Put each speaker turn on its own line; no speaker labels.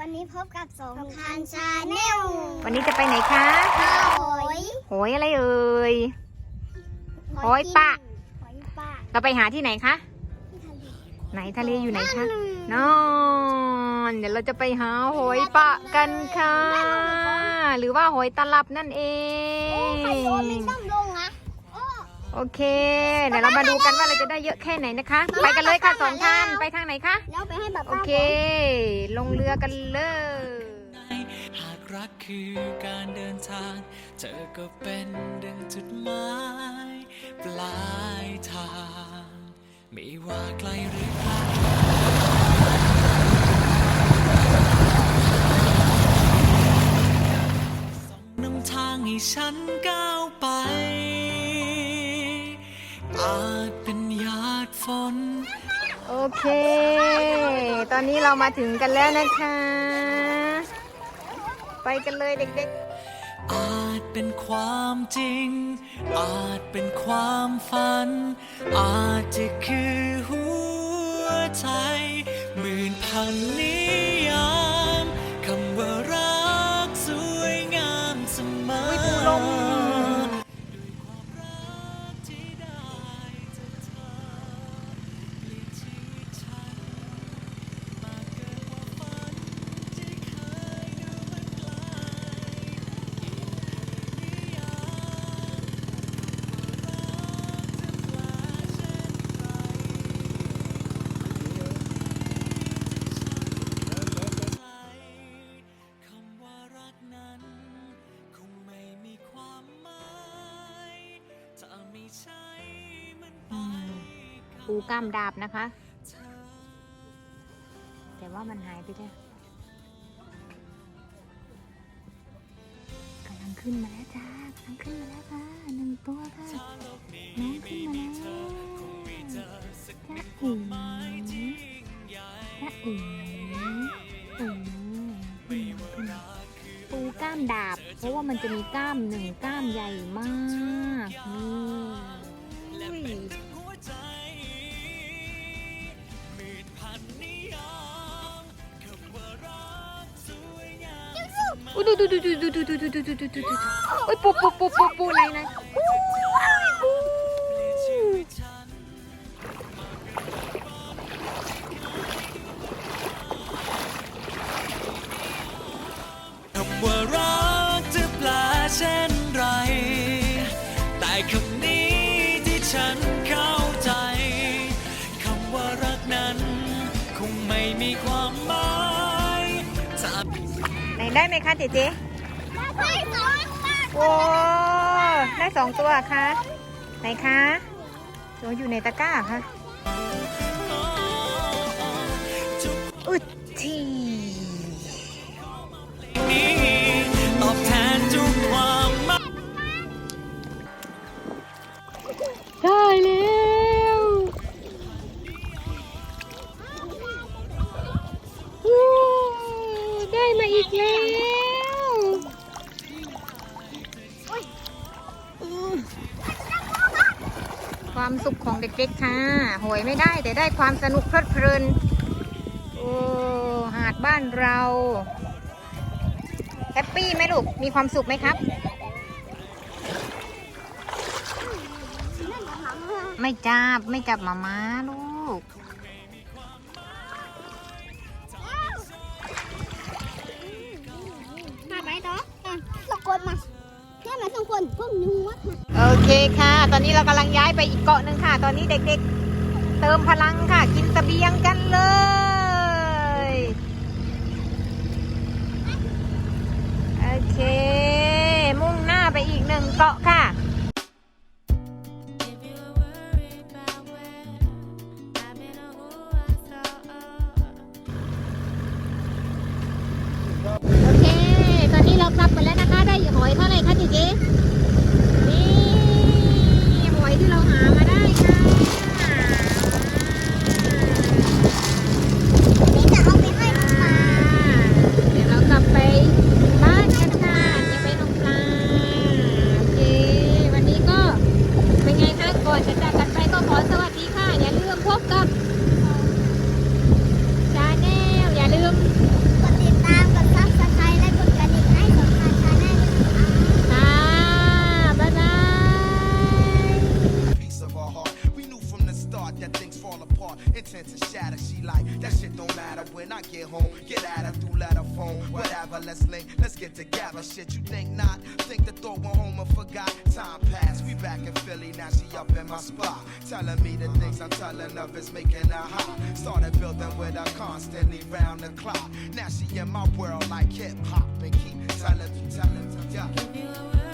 วันนี้พบกับสงครานชาแนล
วันนี้จะไปไหนคะ
ข้าวหอย
โหยอะไรเอ่ยหอยปะ
หอยปะ
เราไปหาที่ไหนคะ
ที่ทะเล
ไหนทะเลอยู่ไหนคะ
เลย
นอนเดี๋ยวเราจะไปหาหอยปะกันค่ะ หรือว่าหอยตลับนั่นเอ
โอ้ไข่
ง
โอ
เค เดี๋ยวเรามาดูกันว่าเราจะได้เยอะแค่ไหนนะคะ ไปกันเลยค่ะสองท่านไปทางไหนคะ
แล้วไปให้แบบ
โอเค ลงเรือกันเลย
หากรักคือการเดินทาง เธอก็เป็นดังจุดหมายปลายทาง ไม่ว่าไกลหรือใกล้ อาจเป็นหยาดฝน
โอเค ตอนนี้เรามาถึงกันแล้วนะคะ ไปกันเลยเด็ก
อาจเป็นความจริง อาจเป็นความฝัน อาจจะคือหัวใจหมื่นพันนิ ปูกล้าม
ดาบนะคะ แต่ว่ามันหายไปแล้วกำลังขึ้นมาแล้วจ้ากำลังขึ้นมาแล้วค่ะหนึ่งตัวค่ะ
น้
องขึ้นมาแล้ว
จ้านิดค
เอ๋
มหมายที่ยิ่งใหญ่
จ้าอ๋เอ๋มาขึ้นมปูกล้ามดาบ เพราะว่ามันจะมีกล้ามหนึ่งกล้ามใหญ่มากนี่ อุ้ย
ดู
ดูดูดูดูดูดูดูดูดูดูดูอุ้ยปูปูปูปูปูไหนไหนปูปู
ชีวิตฉันคำว่ารักจะแปลเช่นไรแต่คำ ไห
นได้ไหมคะเจ๊เจ๊
ได้สองปะ
โอ้ได้สองตัวค่ะไหนคะตัวอยู่ในตะกร้าค่ะ
ทุ ความ
สุขของเด็กๆค่ะหวยไม่ได้แต่ได้ความสนุกเพลิดเพลิน โอ้หาดบ้านเราแฮปปี้ไหมลูก มีความสุขไหมครับ ไม่จับ ไม่จับหมาม้าลูก
มาไปต่ออะสองคนมา ค่ไหนสองคนพวกนู้น
โอเคค่ะ ตอนนี้เรากำลังย้ายไปอีกเกาะหนึ่งค่ะ ตอนนี้เด็กๆ เติมพลังค่ะ กินเสบียงกันเลยโอเค มุ่งหน้าไปอีกหนึ่งเกาะค่ะ
If you were worried about where I've been or who I thought
โอเค ตอนนี้เรากลับกันแล้วนะคะ ได้หอยเท่าไหร่คะจีจี
intent to shatter. She like, that shit don't matter when I get home. Get at her through letter phone, whatever. Let's link, let's get together. Shit, you think not? Think the thought went home and forgot. Time passed, we back in Philly, now she up in my spot. Telling me the things I'm telling of is making her hot. Started building with her constantly round the clock. Now she in my world like hip hop and keep telling me, telling me, yeah.